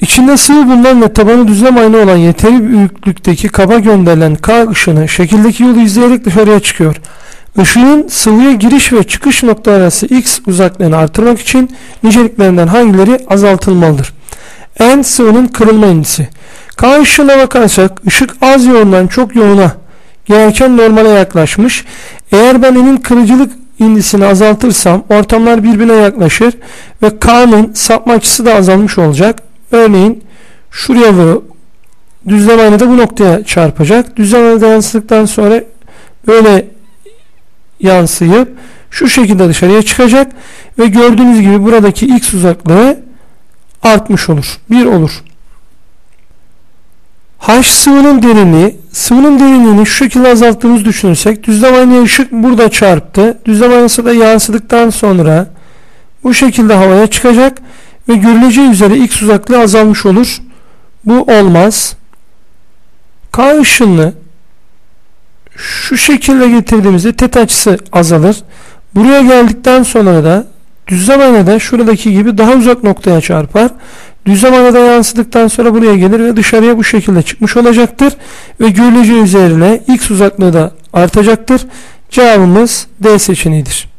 İçinde sıvı bulunan ve tabanı düzlem aynı olan yeteri büyüklükteki kaba gönderilen K ışını şekildeki yolu izleyerek dışarıya çıkıyor. Işığın sıvıya giriş ve çıkış nokta arası x uzaklığını artırmak için niceliklerinden hangileri azaltılmalıdır? En sıvının kırılma indisi. K ışığına bakarsak ışık az yoğundan çok yoğuna gelirken normale yaklaşmış. Eğer ben N'in kırıcılık indisini azaltırsam ortamlar birbirine yaklaşır ve K'nın sapma açısı da azalmış olacak. Örneğin şuraya vurup düzlem aynada bu noktaya çarpacak. Düzlem aynada yansıdıktan sonra böyle yansıyıp şu şekilde dışarıya çıkacak ve gördüğünüz gibi buradaki x uzaklığı artmış olur. 1 olur. H sıvının derinliği, sıvının derinliğini şu şekilde azalttığımızı düşünürsek düzlem aynaya ışık burada çarptı. Düzlem aynası da yansıdıktan sonra bu şekilde havaya çıkacak ve görüleceği üzere x uzaklığı azalmış olur. Bu olmaz. K ışınını şu şekilde getirdiğimizde tet açısı azalır. Buraya geldikten sonra da düzlem aynada şuradaki gibi daha uzak noktaya çarpar. Düzlem aynada yansıdıktan sonra buraya gelir ve dışarıya bu şekilde çıkmış olacaktır. Ve görüleceği üzerine x uzaklığı da artacaktır. Cevabımız D seçeneğidir.